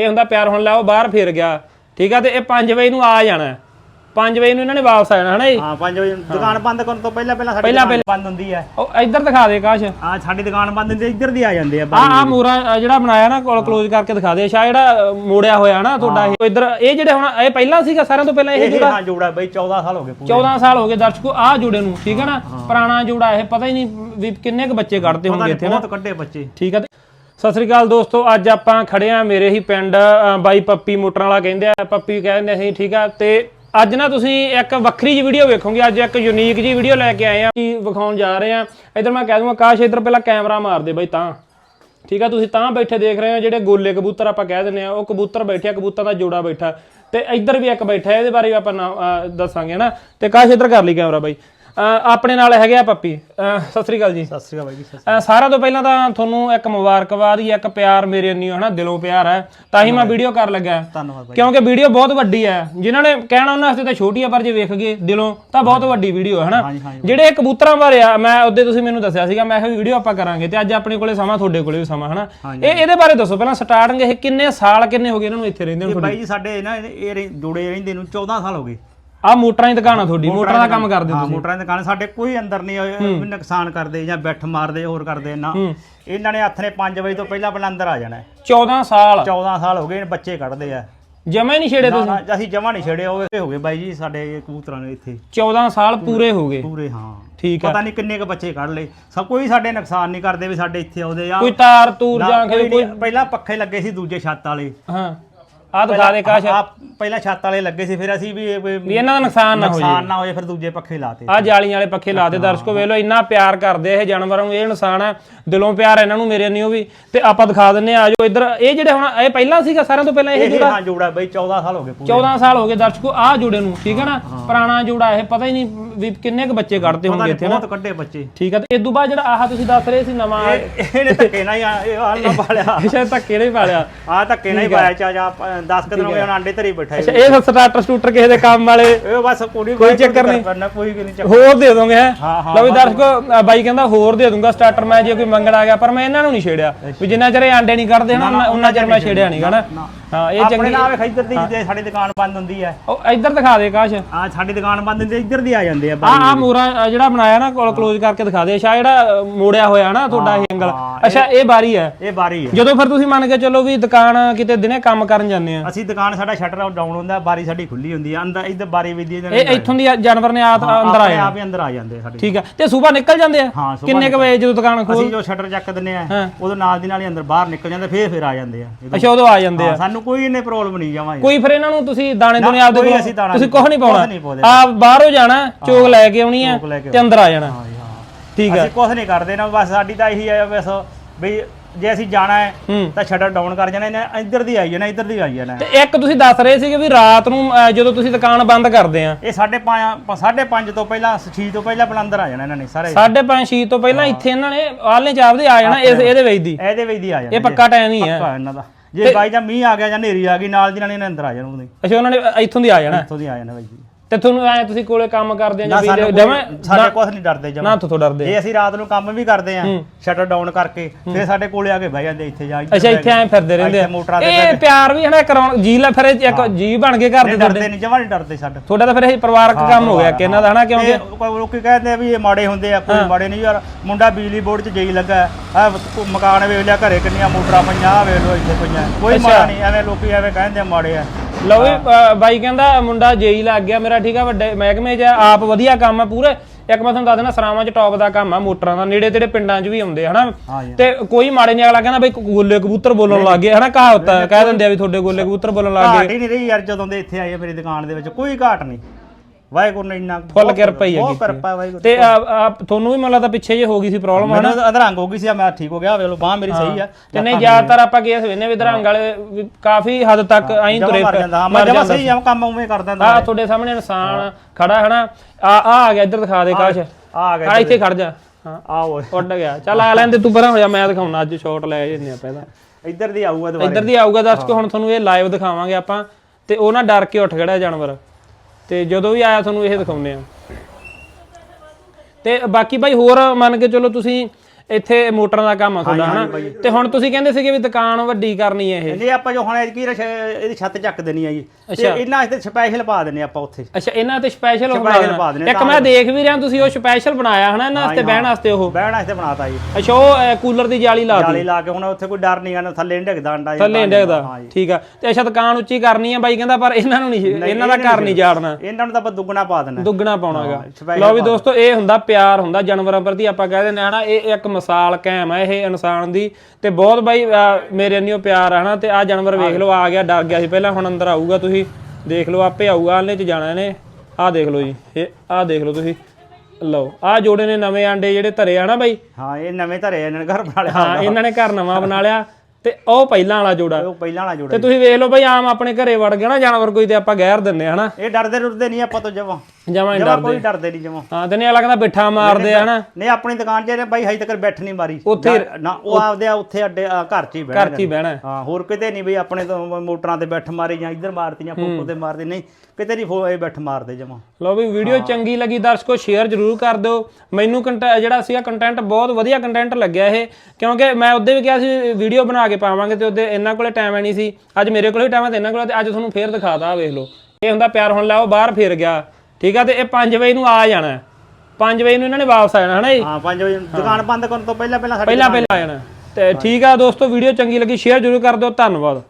ਇਹ ਹੁੰਦਾ ਪਿਆਰ ਹੁਣ ਲਾ ਉਹ ਬਾਹਰ ਫੇਰ ਗਿਆ। ਠੀਕ ਆ ਤੇ ਇਹ 5 ਵਜੇ ਨੂੰ ਆ ਜਾਣਾ। 5 ਵਜੇ ਨੂੰ ਇਹਨਾਂ ਨੇ ਵਾਪਸ ਆ ਜਾਣਾ ਹਨਾ ਜੀ? ਹਾਂ 5 ਵਜੇ ਦੁਕਾਨ ਬੰਦ ਕਰਨ ਤੋਂ ਪਹਿਲਾਂ ਪਹਿਲਾਂ ਸਾਡੀ ਪਹਿਲਾਂ- ਦੁਕਾਨ ਬੰਦ ਹੁੰਦੀ ਹੈ ਉਹ ਇੱਧਰ ਦਿਖਾ ਦੇ ਕਾਸ਼ ਆ ਸਾਡੀ ਦੁਕਾਨ ਬੰਦ ਹੁੰਦੀ ਹੈ ਇੱਧਰ ਦੀ ਆ ਜਾਂਦੇ ਆ ਆ ਮੂਰਾ ਅ, ਜਿਹੜਾ ਬਣਾਇਆ ਨਾ ਕੋਲ ਕਲੋਜ਼ ਕਰਕੇ ਦਿਖਾ ਦੇ। ਸ਼ਾ ਜਿਹੜਾ ਅ, ਮੋੜਿਆ ਹੋਇਆ ਨਾ ਤੁਹਾਡਾ ਇਹ। ਇੱਧਰ ਇਹ ਜਿਹੜੇ ਹੁਣ ਇਹ ਪਹਿਲਾਂ ਸੀਗਾ ਸਾਰਿਆਂ ਤੋਂ ਪਹਿਲਾਂ ਇਹ ਇਹ ਜਿਹੜਾ ਹਾਂ ਜੋੜਾ ਬਈ 14 ਸਾਲ ਹੋ ਗਏ ਪੂਰੇ। 14 ਸਾਲ ਹੋ ਗਏ ਦਰਸ਼ਕੋ ਆ ਜੁੜੇ ਨੂੰ ਠੀਕ ਹੈ ਨਾ ਪੁਰਾਣਾ ਜੋੜਾ ਇਹ ਪਤਾ ਹੀ ਨਹੀਂ ਵੀ ਕਿੰਨੇ ਕੁ ਬੱਚੇ ਕੱਢਦੇ ਪਤਾ ਹੋਣਗੇ ਨਹੀਂ ਇੱਥੇ ਨਾ। ਬਹੁਤ ਕੱਢੇ ਬੱਚੇ। ਠੀਕ ਹੈ ਤੇ ਸਤਿ ਸ੍ਰੀ ਅਕਾਲ ਦੋਸਤੋ ਅੱਜ ਆਪਾਂ ਖੜੇ ਆ ਮੇਰੇ ਹੀ ਪਿੰਡ ਬਾਈ ਪੱਪੀ ਮੋਟਰਾਂ ਵਾਲਾ ਕਹਿੰਦੇ ਆ। ਪੱਪੀ ਕਹਿੰਦੇ ਅਸੀਂ ਠੀਕ ਆ। ਤੇ ਅੱਜ ਨਾ ਤੁਸੀਂ ਇੱਕ ਵੱਖਰੀ ਜੀ ਵੀਡੀਓ ਵੇਖੋਗੇ। ਅੱਜ ਇੱਕ ਯੂਨੀਕ ਜੀ ਵੀਡੀਓ ਲੈ ਕੇ ਆਏ ਆ ਕੀ ਵਿਖਾਉਣ ਜਾ ਰਹੇ ਆ। ਇਧਰ ਮੈਂ ਕਹਿ ਦੂੰਗਾ ਕਾਸ਼ ਇਧਰ ਪਹਿਲਾਂ ਕੈਮਰਾ ਮਾਰ ਦੇ ਬਾਈ ਤਾਂ। ਠੀਕ ਆ ਤੁਸੀਂ ਤਾਂ ਬੈਠੇ ਦੇਖ ਰਹੇ ਹੋ ਜਿਹੜੇ ਗੋਲੇ ਕਬੂਤਰ ਆਪਾਂ ਕਹਿ ਦਿੰਦੇ ਆ। ਉਹ ਕਬੂਤਰ ਬੈਠਿਆ ਕਬੂਤਰ ਦਾ ਜੋੜਾ ਬੈਠਾ। ਤੇ ਇੱਧਰ ਵੀ ਇੱਕ ਬੈਠਾ ਇਹਦੇ ਬਾਰੇ ਵੀ ਆਪਾਂ ਨਾ- ਅ, ਦੱਸਾਂਗੇ ਨਾ ਤੇ ਕਾਸ਼ ਇੱਧਰ ਕਰ ਲਈ ਕੈਮਰਾ ਬਾਈ। ਆਪਣੇ ਨਾਲ ਹੈਗੇ ਆ ਪੱਪੀ ਸਤਿ ਸ੍ਰੀ ਅਕਾਲ ਜੀ। ਸਤਿ ਸ੍ਰੀ ਅਕਾਲ ਬਾਈ ਜੀ ਸਤਿ ਸ੍ਰੀ ਤੋਂ ਪਹਿਲਾਂ ਤਾਂ ਤੁਹਾਨੂੰ ਇੱਕ ਮੁਬਾਰਕਬਾਦ ਹੀ ਇੱਕ ਪਿਆਰ ਮੇਰੇ ਅੰਨੀ ਹਨਾ ਦਿਲੋਂ ਪਿਆਰ ਹੈ। ਤਾਂ ਹੀ ਮੈਂ ਵੀਡੀਓ ਕਰ ਲੱਗਾ। ਧੰਨਵਾਦ ਬਾਈ ਕਿਉਂਕਿ ਵੀਡੀਓ ਬਹੁਤ ਵੱਡੀ ਹੈ। ਜਿਨ੍ਹਾਂ ਨੇ ਕਹਿਣਾ ਉਹਨਾਂ ਵਾਸਤੇ ਤਾਂ ਛੋਟੀ ਆ ਪਰ ਜੇ ਵੇਖ ਗਏ ਦਿਲੋਂ ਤਾਂ ਬਹੁਤ ਵੱਡੀ ਵੀਡੀਓ ਹੈ ਹਨਾ? ਹਾਂਜੀ ਹਾਂਜੀ। ਜਿਹੜੇ ਇਹ ਕਬੂਤਰਾਂ ਬਾਰੇ ਆ ਮੈਂ ਉਹਦੇ ਤੁਸੀਂ ਮੈਨੂੰ ਦੱਸਿਆ ਸੀਗਾ ਮੈਂ ਕਿਹਾ ਵੀਡੀਓ ਆਪਾਂ ਕਰਾਂਗੇ ਤੇ ਅੱਜ ਆਪਣੇ ਕੋਲੇ ਸਮਾਂ ਤੁਹਾਡੇ ਕੋਲੇ ਵੀ ਸਮਾਂ ਹਨਾ? ਹਾਂਜੀ। ਇਹ ਇਹਦੇ ਬਾਰੇ ਦੱਸੋ ਪਹਿਲਾਂ ਸਟਾਰਟਿੰਗ ਇਹ ਕਿੰਨੇ ਸਾਲ ਕਿੰਨੇ ਹੋ ਗਏ ਇਹਨਾਂ ਨੂੰ ਇੱਥੇ ਰਹਿੰਦੇ ਇਹ ਨੂੰ ਬਾਈ ਜੀ ਸਾਡੇ ਨਾ ਇਹ ਇਹ ਰਹਿ- ਜੋੜੇ ਰਹਿੰਦੇ ਨੂੰ 14 ਸਾਲ ਹੋ ਗਏ। ਆ ਮੋਟਰਾਂ ਦੀ ਦੁਕਾਨ ਆ ਤੁਹਾਡੀ ਮੋਟਰਾਂ ਦਾ ਕੰਮ ਕਰਦੇ ਹਾਂ ਤੁਸੀਂ? ਮੋਟਰਾਂ ਦੀ ਦੁਕਾਨ ਸਾਡੇ ਕੋਈ ਅੰਦਰ ਨਹੀਂ ਵੀ ਨੁਕਸਾਨ ਕਰਦੇ ਜਾਂ ਬੈਠ ਮਾਰਦੇ ਹੋਰ ਕਰਦੇ ਨਾ ਇਹਨਾਂ ਨੇ ਹੱਥ ਨੇ 5 ਵਜੇ ਤੋਂ ਪਹਿਲਾਂ ਪਹਿਲਾਂ ਅੰਦਰ ਆ ਜਾਣਾ ਹੈ। 14 ਸਾਲ। 14 ਸਾਲ ਹੋ ਗਏ ਬੱਚੇ ਕੱਢਦੇ ਆ। ਜਮੇ ਨਹੀਂ ਛੇੜੇ ਤੁਸੀਂ ਨਾ ਅਸੀਂ ਜਮਾ ਨਹੀਂ ਛੜਿਆ ਉਹ ਹੋ ਗਏ ਬਾਈ ਜੀ ਸਾਡੇ ਕਬੂਤਰਾਂ ਨੇ ਇੱਥੇ। 14 ਸਾਲ ਪੂਰੇ ਹੋ ਗਏ? ਪੂਰੇ ਹਾਂ। ਠੀਕ ਆ। ਪਤਾ ਨਹੀਂ ਕਿੰਨੇ ਕ ਬੱਚੇ ਕੱਢ ਲਏ। ਸਭ ਕੋਈ ਸਾਡੇ ਨੁਕਸਾਨ ਨਹੀਂ ਕਰਦੇ ਵੀ ਸਾਡੇ ਇੱਥੇ ਆਉਦੇ ਆ। ਕੋਈ ਤਾਰ ਤੂਰ ਜਾਂ ਕੋਈ ਪਹਿਲਾਂ ਪੱਖੇ ਲੱਗੇ ਸੀ ਦੂਜੇ ਛੱਤ ਵਾਲੇ। ਹਾਂ। ਆ ਦਿਖਾ ਦੇ ਕਾਸ਼ ਆ ਪਹਿਲਾਂ ਛੱਤ ਵਾਲੇ ਲੱਗੇ ਸੀ ਫਿਰ ਅਸੀਂ ਵੀ ਇਹ ਵੀ ਇਹਨਾਂ ਦਾ ਨੁਕਸਾਨ ਨਾ ਹੋ ਨੁਕਸਾਨ ਨਾ ਹੋਏ ਫਿਰ ਦੂਜੇ ਪੱਖੇ ਲਾਤੇ। ਆ ਜਾਲੀਆਂ ਵਾਲੇ ਪੱਖੇ ਲਾ ਦੇ ਦਰਸ਼ਕੋ ਵੇਖ ਲਓ ਇੰਨਾ ਪਿਆਰ ਕਰਦੇ ਆ ਇਹ ਜਾਨਵਰਾਂ ਨੂੰ ਇਹ ਇਨਸਾਨ ਹੈ ਦਿਲੋਂ ਪਿਆਰ ਇਹਨਾਂ ਨੂੰ ਮੇਰੇ ਨਹੀਂ ਉਹ ਵੀ। ਤੇ ਆਪਾਂ ਦਿਖਾ ਦਿੰਨੇ ਆ ਆਜੋ ਇੱਧਰ। ਇਹ ਜਿਹੜੇ ਹੁਣ ਇਹ ਪਹਿਲਾਂ ਸੀਗਾ ਸਾਰਿਆਂ ਤੋਂ ਪਹਿਲਾਂ ਇਹ ਇਹ ਜਿਹੜਾ ਹਾਂ ਜੋੜਾ ਬਈ 14 ਸਾਲ ਹੋ ਗਏ ਪੂਰੇ। 14 ਸਾਲ ਹੋ ਗਏ ਦਰਸ਼ਕੋ ਆ ਜੁੜੇ ਨੂੰ ਠੀਕ ਹੈ ਨਾ? ਪੁਰਾਣਾ ਜੋੜਾ ਇਹ ਪਤਾ ਹੀ ਨਹੀਂ ਵੀ ਕਿੰਨੇ ਕੁ ਬੱਚੇ ਕੱਢਦੇ ਹੋਣਗੇ ਇੱਥੇ ਨਾ? ਬਹੁਤ ਕੱਢੇ ਬੱਚੇ। ਠੀਕ ਹੈ ਤੇ ਇਸ ਤੋਂ ਬਾਅਦ ਜਿਹੜਾ ਆਹ ਤੁਸੀਂ ਦੱਸ ਰਹੇ ਸੀ ਨਵਾਂ ਇਹ ਇਹਨੇ ਧੱਕੇ ਨਾਲ ਹੀ ਆ- ਇਹ ਹਾਲ ਨਾ ਪਾਲਿਆ। ਸ਼ਾਇਦ ਧੱਕੇ ਨਹੀਂ ਪਾਲਿਆ। ਆ ਧੱਕੇ ਨਾਲ ਹੀ ਪਾਇਆ ਚਾ ਜਾ 10 ਕਦਮ ਹੋ ਗਏ ਹੁਣ ਆਂਡੇ ਧਰੀ ਬੈਠਾ ਅੱਛਾ ਇਹ ਸਟਾਰਟਰ ਸਟੂਟਰ ਕਿਸੇ ਦੇ ਕੰਮ ਵਾਲੇ ਇਹ ਬਸ ਪੂਰੀ ਕੋਈ ਚੱਕਰ ਨਹੀਂ। ਕਰਨਾ ਕੋਈ ਵੀ ਨਹੀਂ ਚੱਕਰ। ਹੋਰ ਦੇ ਦੋਗੇ ਹੈ? ਹਾਂ, ਹਾਂ, ਲਓ ਵੀ ਦਰਸ਼ਕੋ ਅ, ਬਾਈ ਕਹਿੰਦਾ ਹੋਰ ਦੇ ਦੂੰਗਾ ਸਟਾਰਟਰ ਮੈਂ ਜੇ ਕੋਈ ਮੰਗਣ ਆ ਗਿਆ ਪਰ ਮੈਂ ਇਹਨਾਂ ਨੂੰ ਨਹੀਂ ਛੇੜਿਆ। ਵੀ ਜਿੰਨਾ ਚਿਰ ਇਹ ਆਂਡੇ ਨਹੀਂ ਕੱਢਦੇ ਨਾ ਉਹਨਾਂ- ਚਿਰ ਮੈਂ ਛੇੜਿਆ ਨਹੀਂ ਹਨਾ ਨਾ। ਹਾਂ ਇਹ ਆਪਣੇ ਚੰਗੀ ਨਾਲ ਵੇਖ ਇੱਧਰ ਦੀ ਜਿੱਦੇ ਸਾਡੀ ਦੁਕਾਨ ਬੰਦ ਹੁੰਦੀ ਹੈ। ਉਹ ਇੱਧਰ ਦਿਖਾ ਦੇ ਕਾਸ਼ ਆ ਆ ਸਾਡੀ ਦੁਕਾਨ ਬੰਦ ਹੁੰਦੀ ਹੈ, ਇੱਧਰ ਦੀ ਆ ਜਾਂਦੇ ਆ ਆ ਮੂਰਾ ਅ, ਜਿਹੜਾ ਬਣਾਇਆ ਨਾ ਕੋਲ ਕਲੋਜ਼ ਕਰਕੇ ਦਿਖਾ ਦੇ। ਸ਼ਾ ਜਿਹੜਾ ਅ, ਮੋੜਿਆ ਹੋਇਆ ਨਾ ਤੁਹਾਡਾ ਇਹ ਐਂਗਲ ਅੱਛਾ ਇਹ ਬਾਰੀ ਹੈ। ਇਹ ਬਾਰੀ ਹੈ। ਜਦੋਂ ਫਿਰ ਤੁਸੀਂ ਮੰਨ ਕੇ ਚੱਲੋ ਵੀ ਦੁਕਾਨ ਕਿਤੇ ਦਿਨੇ ਕੰਮ ਕਰਨ ਜਾਂਦੇ ਆ। ਅਸੀਂ ਦੁਕਾਨ ਸਾਡਾ ਸ਼ਟਰ ਡਾਊਨ ਹੁੰਦਾ ਬਾਰੀ ਸਾਡੀ ਖੁੱਲੀ ਹੁੰਦੀ ਹੈ ਅੰਦਰ ਇੱਧਰ ਬਾਰੀ ਵੀ ਦੀ ਇਹ ਇੱਥੋਂ ਦੀ ਜਾਨਵਰ ਨੇ ਆਤ ਅੰਦਰ ਆਏ ਆਪ ਹੀ ਅੰਦਰ ਆ ਜਾਂਦੇ ਆ ਸਾਡੇ। ਠੀਕ ਆ। ਤੇ ਸਵੇਰ ਨਿਕਲ ਜਾਂਦੇ ਆ? ਹਾਂ, ਸੁਬਾਹ ਕਿੰਨੇ ਕ ਵਜੇ ਜਦੋਂ ਦੁਕਾਨ ਖੋਲ ਅਸੀਂ ਜੋ ਸ਼ਟਰ ਚੱਕ ਦਿੰਨੇ ਆ ਹਾਂ। ਉਦੋਂ ਨਾਲ ਦੀ ਨਾਲ ਹੀ ਅੰਦਰ ਬਾਹਰ ਨਿਕਲ ਜਾਂਦੇ ਫੇਰ ਫੇਰ ਆ ਜਾਂਦੇ ਆ। ਜਦੋਂ- ਅੱਛਾ ਉਦੋਂ ਆ ਜਾਂਦੇ ਆ। ਹਾਂ, ਸਾਨੂੰ ਕੋਈ ਇਹਨੇ ਪ੍ਰੋਬਲਮ ਨਹੀਂ ਜਾਵਾਂਗੇ ਕੋਈ ਫਿਰ ਇਹਨਾਂ ਨੂੰ ਤੁਸੀਂ ਦਾਣੇ ਦੁਨੇ ਆਪਦੇ ਕੋਈ ਕੋਲ ਅਸੀਂ ਦਾਣਾ ਤੁਸੀਂ ਕੁਝ ਨਹੀਂ ਪਾਉਣਾ। ਨਹੀਂ ਪਾਉਂਦੇ। ਆ ਬਾਹਰੋਂ ਜਾਣਾ ਚੋਗ ਲੈ ਕੇ ਆਉਣੀ ਆ ਤੇ ਅੰਦਰ ਆ ਜਾਣਾ। ਹਾਂ ਹਾਂ। ਠੀਕ ਆ। ਅਸੀਂ ਕੁਝ ਨਹੀਂ ਕਰਦੇ ਨਾ ਬਸ ਸਾਡੀ ਤਾਂ ਇਹੀ ਹੈ ਬਸ ਵੀ ਜੇ ਅਸੀਂ ਜਾਣਾ ਹੈ ਹੂੰ। ਤਾਂ ਸ਼ਟਰ ਡਾਊਨ ਕਰ ਜਾਣਾ ਇਹਨੇ ਇੱਧਰ ਦੀ ਆਈ ਜਾਣਾ ਇੱਧਰ ਦੀ ਆਈ ਜਾਣਾ। ਤੇ ਇੱਕ ਤੁਸੀਂ ਦੱਸ ਰਹੇ ਸੀਗੇ ਵੀ ਰਾਤ ਨੂੰ ਜਦੋਂ ਤੁਸੀਂ ਦੁਕਾਨ ਬੰਦ ਕਰਦੇ ਆ। ਇਹ 5:30 5:30 ਤੋਂ ਪਹਿਲਾਂ 6 ਤੋਂ ਪਹਿਲਾਂ ਅੰਦਰ ਆ ਜਾਣਾ ਇਹਨਾਂ ਨੇ ਸਾਰੇ। 5:30 ਛੇ ਤੋਂ ਪਹਿਲਾਂ ਇੱਥੇ ਇਹਨਾਂ ਨੇ ਆਲੇ ਚਾਪ ਦੇ ਆ ਜਾਣਾ ਇਸ ਇਹਦੇ ਵਿੱਚ ਦੀ। ਇਹਦੇ ਵਿੱਚ ਦੀ ਆ ਜਾਣਾ ਇਹ ਪੱਕਾ ਟਾਈਮ ਹੀ ਹੈ ਪੱਕਾ ਇਹਨਾਂ ਦਾ। ਜੇ ਬਾਈ ਜਾਂ ਮੀਂਹ ਆ ਗਿਆ ਜਾਂ ਹਨੇਰੀ ਆ ਗਈ ਨਾਲ ਦੀ ਨਾਲ ਇਹਨੇ ਅੰਦਰ ਆ ਜਾਣਾ ਉਹਦੇ ਅੱਛਾ ਉਹਨਾਂ ਨੇ ਇੱਥੋਂ ਦੀ ਆ ਜਾਣਾ। ਇੱਥੋਂ ਦੀ ਆ ਜਾਣਾ ਬਾਈ ਜੀ। ਤੇ ਤੁਹਾਨੂੰ ਐ ਤੁਸੀਂ ਕੋਲੇ ਕੰਮ ਕਰਦੇ ਆ ਜਾਂ ਵੀ ਸਾਨੂੰ ਜਮੇ ਕੋਈ- ਸਾਡੇ ਕੁਝ ਨਹੀਂ ਡਰਦੇ ਜਮਾ। ਨਾ ਤੋਂ ਡਰਦੇ। ਜੇ ਅਸੀਂ ਰਾਤ ਨੂੰ ਕੰਮ ਵੀ ਕਰਦੇ ਆ ਸ਼ਟਰ ਡਾਊਨ ਕਰਕੇ ਫਿਰ ਸਾਡੇ ਕੋਲੇ ਆ ਕੇ ਬਹਿ ਜਾਂਦੇ ਇੱਥੇ ਜਾ ਅੱਛਾ ਇੱਥੇ ਐ ਫਿਰਦੇ ਰਹਿੰਦੇ ਮੋਟਰਾਂ ਆ ਇਹ ਪਿਆਰ ਵੀ ਹਨਾ ਕਰਾਉਣ ਜੀ ਲੈ ਫਿਰ ਇਹ ਇੱਕ ਜੀ ਬਣ ਕੇ ਕਰਦੇ ਤੁਹਾਡੇ ਡਰਦੇ ਨਹੀਂ ਜਮਾ ਨਹੀਂ ਡਰਦੇ ਸਾਡੇ। ਤੁਹਾਡਾ ਤਾਂ ਫਿਰ ਇਹ ਪਰਿਵਾਰਕ ਕੰਮ ਹੋ ਗਿਆ ਕਿ ਇਹਨਾਂ ਦਾ ਹਨਾ ਕਿਉਂਕਿ ਇਹ ਕੋਈ ਲੋਕੀ ਕਹਿੰਦੇ ਆ ਵੀ ਇਹ ਮਾੜੇ ਹੁੰਦੇ ਆ ਕੋਈ ਮਾੜੇ ਨਹੀਂ ਯਾਰ ਮੁੰਡਾ ਬਿਜਲੀ ਬੋਰਡ 'ਚ ਜਈ ਲੱਗਾ ਆ ਮਕਾਨ ਵੇਖ ਲਿਆ ਘਰੇ ਕਿੰਨੀਆਂ ਮੋਟਰਾਂ ਪਈਆਂ ਆ ਵੇਖ ਲਓ ਇੱਥੇ ਪਈਆਂ। ਕੋਈ ਮਾੜਾ ਨਹੀਂ ਐਵੇਂ ਲੋਕੀ ਐਵੇਂ ਕਹਿੰਦੇ ਆ ਮਾੜੇ ਆ। ਲਓ ਵੀ ਅ, ਬਾਈ ਕਹਿੰਦਾ ਮੁੰਡਾ ਜੇਈ ਲੱਗ ਗਿਆ ਮੇਰਾ ਠੀਕ ਆ ਵੱਡੇ ਮਹਿਕਮੇ 'ਚ ਆ, ਆਪ ਵਧੀਆ ਕੰਮ ਆ ਪੂਰੇ। ਇੱਕ ਮੈਂ ਤੁਹਾਨੂੰ ਦੱਸ ਦੇਣਾ ਸਰਾਵਾਂ 'ਚ ਟੌਪ ਦਾ ਕੰਮ ਆ ਮੋਟਰਾਂ ਦਾ ਨੇੜੇ ਤੇੜੇ ਪਿੰਡਾਂ 'ਚ ਵੀ ਆਉਂਦੇ ਆ, ਹਨਾ? ਤੇ ਕੋਈ ਮਾੜੇ ਨਹੀਂ ਅਗਲਾ ਕਹਿੰਦਾ ਬਈ ਗੋਲੇ ਕਬੂਤਰ ਬੋਲਣ ਲੱਗ ਗਏ ਹਨਾ ਕਹਾਵਤ ਆ, ਕਹਿ ਦਿੰਦੇ ਆ ਵੀ ਤੁਹਾਡੇ ਗੋਲੇ ਕਬੂਤਰ ਬੋਲਣ ਲੱਗ ਗਏ। ਘਾਟ ਹੀ ਨਹੀਂ ਰਹੀ ਯਾਰ ਜਦੋਂ ਦੇ ਇੱਥੇ ਆਏ ਆ ਮੇਰੀ ਦੁਕਾਨ ਦੇ ਵਿੱਚ ਕੋਈ ਘਾਟ ਨਹੀਂ। ਵਾਹਿਗੁਰੂ ਨੇ ਇੰਨਾ ਫੁੱਲ ਕਿਰਪਾ ਹੀ ਹੈਗੀ। ਬਹੁਤ ਕਿਰਪਾ ਵਾਹਿਗੁਰੂ ਤੇ ਆ- ਆ ਤੁਹਾਨੂੰ ਵੀ ਮੈਨੂੰ ਲੱਗਦਾ ਪਿੱਛੇ ਜੇ ਹੋ ਗਈ ਸੀ ਪ੍ਰੋਬਲਮ ਮੈਨੂੰ ਤਾਂ ਅਧਰੰਗ ਹੋ ਗਈ ਸੀ ਮੈਂ ਠੀਕ ਹੋ ਗਿਆ ਵੇਖ ਲਓ ਬਾਹ ਮੇਰੀ ਸਹੀ ਆ। ਤੇ ਨਹੀਂ ਜ਼ਿਆਦਾਤਰ ਆਪਾਂ ਕੇਸ ਵੇਨੇ ਵੀ ਦਰੰਗ ਵਾਲੇ ਕਾਫੀ ਹੱਦ ਤੱਕ ਐਂ ਤੁਰੇ ਮੈਂ ਜਮਾ ਸਹੀ ਆ ਕੰਮ ਉਵੇਂ ਕਰਦਾ ਆ ਤੁਹਾਡੇ ਸਾਹਮਣੇ ਇਨਸਾਨ ਖੜਾ ਹਨਾ ਆ ਆ ਆ ਗਿਆ ਇੱਧਰ ਦਿਖਾ ਦੇ ਕਾਸ਼। ਆ ਗਿਆ ਆ ਇੱਥੇ ਖੜ ਜਾ। ਹਾਂ। ਆ ਓਏ। ਉੱਡ ਗਿਆ। ਚੱਲ ਆ ਲੈਂਦੇ ਤੂੰ ਪਰਾਂ ਹੋ ਜਾ ਮੈਂ ਦਿਖਾਉਣਾ ਅੱਜ ਸ਼ਾਟ ਲੈ ਜੰਨੇ ਆ ਪਹਿਲਾਂ ਇੱਧਰ ਦੀ ਆਊਗਾ ਦੁਬਾਰਾ। ਇੱਧਰ ਦੀ ਆਊਗਾ ਦਰਸ਼ਕ ਹੁਣ ਤੁਹਾਨੂੰ ਇਹ ਲਾਈਵ ਦਿਖਾਵਾਂਗੇ ਆਪਾਂ। ਤੇ ਉਹ ਨਾ ਡਰ ਕੇ ਉੱਠ ਖੜਾ ਜਾਨਵਰ। ਤੇ ਜਦੋਂ ਵੀ ਆਇਆ ਤੁਹਾਨੂੰ ਇਹ ਦਿਖਾਉਂਦੇ ਆ। ਤੇ ਬਾਕੀ ਭਾਈ ਹੋਰ ਮੰਨ ਕੇ ਚਲੋ ਤੁਸੀਂ ਇੱਥੇ ਮੋਟਰਾਂ ਦਾ ਕੰਮ ਆ ਤੁਹਾਡਾ ਹਨਾ? ਤੇ ਹੁਣ ਤੁਸੀਂ ਕਹਿੰਦੇ ਸੀਗੇ ਵੀ ਦੁਕਾਨ ਵੱਡੀ ਕਰਨੀ ਹੈ ਇਹ। ਨਹੀਂ ਆਪਾਂ ਜੋ ਹੁਣ ਐਤਕੀ ਰਸ਼- ਇਹਦੀ ਛੱਤ ਚੱਕ ਦੇਣੀ ਆ ਜੀ। ਤੇ ਇਹਨਾਂ ਵਾਸਤੇ ਸਪੈਸ਼ਲ ਪਾ ਦਿੰਨੇ ਆਪਾਂ ਉੱਥੇ। ਅੱਛਾ ਇਹਨਾਂ ਤੇ ਸਪੈਸ਼ਲ Special ਪਾ ਦੇਣੇ, ਇੱਕ ਮੈਂ ਦੇਖ ਵੀ ਰਿਹਾ ਤੁਸੀਂ ਉਹ ਸਪੈਸ਼ਲ ਬਣਾਇਆ ਹਨਾ? ਇਹਨਾਂ ਵਾਸਤੇ ਬਹਿਣ ਵਾਸਤੇ ਉਹ। ਬਹਿਣ ਵਾਸਤੇ ਬਣਾਤਾ ਜੀ। ਅੱਛਾ ਉਹ ਕੂਲਰ ਦੀ ਜਾਲੀ ਲਾ ਜਾਲੀ ਲਾ ਕੇ ਹੁਣ ਉੱਥੇ ਕੋਈ ਡਰ ਨਹੀਂ ਗਾ ਥੱਲੇ ਨੀ ਡਿੱਗਦਾ ਅੰਡਾ ਜੀ ਥੱਲੇ ਹਾਂ ਡਿੱਗਦਾ। ਜੀ। ਠੀਕ ਆ। ਤੇ ਅੱਛਾ ਦੁਕਾਨ ਉੱਚੀ ਕਰਨੀ ਆ ਬਾਈ ਕਹਿੰਦਾ ਪਰ ਇਹਨਾਂ ਨੂੰ ਨਹੀਂ ਇਹਨਾਂ ਦਾ ਘਰ ਨਹੀਂ ਜਾੜਨਾ। ਇਹਨਾਂ ਨੂੰ ਤਾਂ ਆਪਾਂ ਦੁੱਗਣਾ ਪਾ ਦੇਣਾ। ਦੁੱਗਣਾ ਪਾਉਣਾਗਾ special ਲਓ ਵੀ ਦੋਸਤੋ ਇਹ ਹੁੰਦਾ ਪਿਆਰ ਹੁੰਦਾ ਜਾਨਵਰਾਂ ਪ੍ਰਤੀ ਆਪਾਂ ਕਹਿ ਦਿੰਦੇ ਹਾਂ ਨਾ ਇਹ ਇੱਕ ਮਿਸਾਲ ਕਾਇਮ ਹੈ ਇਹ ਇਨਸਾਨ ਦੀ। ਤੇ ਬਹੁਤ ਬਾਈ ਮੇਰੇ ਨਿਓ ਪਿਆਰ ਹੈ ਨਾ ਤੇ ਆ ਜਾਨਵਰ ਵੇਖ ਲਓ ਆ ਗਿਆ ਡਰ ਗਿਆ ਸੀ। ਪਹਿਲਾਂ ਹੁਣ ਅੰਦਰ ਆਊਗਾ ਤੁਸੀਂ ਦੇਖ ਲਓ ਆਪੇ ਆਊਗਾ ਆਲੇ ਚ ਜਾਣਾ ਇਹਨੇ। ਆਹ ਦੇਖ ਲਓ ਜੀ ਇਹ ਆਹ ਦੇਖ ਲਓ ਤੁਸੀਂ। ਲਓ ਆਹ ਜੋੜੇ ਨੇ ਨਵੇਂ ਆਂਡੇ ਜਿਹੜੇ ਧਰੇ ਆ ਨਾ ਬਾਈ। ਹਾਂ ਇਹ ਨਵੇਂ ਧਰੇ ਇਹਨਾਂ ਨੇ ਘਰ ਬਣਾ ਲਿਆ। ਹਾਂ ਇਹਨਾਂ ਨੇ ਘਰ ਨਵਾਂ ਬਣਾ ਲਿਆ। ਤੇ ਉਹ ਪਹਿਲਾਂ ਵਾਲਾ ਜੋੜਾ। ਉਹ ਪਹਿਲਾਂ ਵਾਲਾ ਤੇ ਜੋੜਾ ਤੁਸੀਂ ਵੇਖ ਲਓ ਬਾਈ ਆਮ ਆਪਣੇ ਘਰੇ ਵੜ ਗਿਆ ਨਾ ਜਾਨਵਰ ਕੋਈ ਤੇ ਆਪਾਂ ਗੈਰ ਦਿੰਦੇ ਆ ਹਨਾ? ਇਹ ਡਰਦੇ ਡਰਦੇ ਨਹੀਂ ਆਪਾਂ ਤੋਂ ਜਮਾ। ਜਮਾਂ ਹੀ ਜਮਾ ਡਰਦੇ। ਕੋਈ ਡਰਦੇ ਨਹੀਂ ਜਮਾ। ਹਾਂ ਤੇ ਨਹੀਂ ਲੱਗਦਾ ਬਿੱਠਾ ਮਾਰਦੇ ਹਨਾ? ਨਹੀਂ ਆਪਣੀ ਦੁਕਾਨ 'ਚ ਬਾਈ ਹਜੇ ਤੱਕ ਬੈਠ ਨਹੀਂ ਮਾਰੀ। ਉੱਥੇ- ਨਾ- ਉਹ ਆਪਦੇ ਆ ਉੱਥੇ ਅੱਡੇ ਘਰ 'ਚ ਹੀ ਬਹਿਣਾ ਘਰ 'ਚ ਹੀ ਬਹਿਣਾ। ਹਾਂ ਹੋਰ ਕਿਤੇ ਨਹੀਂ ਬਈ ਆਪਣੇ ਤੋਂ ਮੋਟਰਾਂ ਤੇ ਬੈਠ ਮਾਰੀ ਜਾਂ ਇੱਧਰ ਮਾਰਤੀਆਂ ਪੋਪੋ ਤੇ ਮਾਰਦੇ ਨਹੀਂ ਕਿਤੇ ਨਹੀਂ ਫੋ ਇਹ ਬੈਠ ਮਾਰਦੇ ਜਮਾ। ਲਓ ਵੀ ਵੀਡੀਓ ਚੰਗੀ ਲੱਗੀ ਦਰਸ਼ਕੋ ਸ਼ੇਅਰ ਜਰੂਰ ਕਰ ਦਿਓ। ਮੈਨੂੰ ਜਿਹੜਾ ਸੀਗਾ ਕੰਟੈਂਟ ਬਹੁਤ ਵਧੀਆ ਕੰਟੈਂਟ ਲੱਗਿਆ ਇਹ। ਕਿਉਂਕਿ ਮੈਂ ਉਹਦੇ ਵੀ ਕਿਹਾ ਸੀ ਵੀਡੀਓ ਬਣਾ ਕੇ ਪਾਵਾਂਗੇ ਤੇ ਉਹਦੇ ਇਹਨਾਂ ਕੋਲੇ ਟਾਈਮ ਨਹੀਂ ਸੀ। ਅੱਜ ਮੇਰੇ ਕੋਲੇ ਟਾਈਮ ਹੈ ਤੇ ਇਹਨਾਂ ਕੋਲੇ ਤੇ ਅੱਜ ਤੁਹਾਨੂੰ ਫੇਰ ਦਿਖਾਤਾ ਵੇਖ ਲਓ। ਇਹ ਹੁੰਦਾ ਪਿਆਰ ਹੁਣ ਲਾਓ ਬਾਹਰ ਫੇਰ ਗਿਆ। ਠੀਕ ਆ ਤੇ ਇਹ 5 ਵਜੇ ਨੂੰ ਆ ਜਾਣਾ। 5 ਵਜੇ ਨੂੰ ਇਹਨਾਂ ਨੇ ਵਾਪਸ ਆ ਜਾਣਾ ਹਨਾ ਜੀ? ਹਾਂ 5 ਵਜੇ ਦੁਕਾਨ ਬੰਦ ਕਰਨ ਤੋਂ ਪਹਿਲਾਂ ਪਹਿਲਾਂ ਸਾਡੀ ਪਹਿਲਾਂ ਪਹਿਲਾਂ ਆ ਜਾਣਾ। ਤੇ ਠੀਕ ਆ ਦੋਸਤੋ ਵੀਡੀਓ ਚੰਗੀ ਲੱਗੀ ਸ਼ੇਅਰ ਜਰੂਰ ਕਰ ਦਿਓ। ਧੰਨਵਾਦ।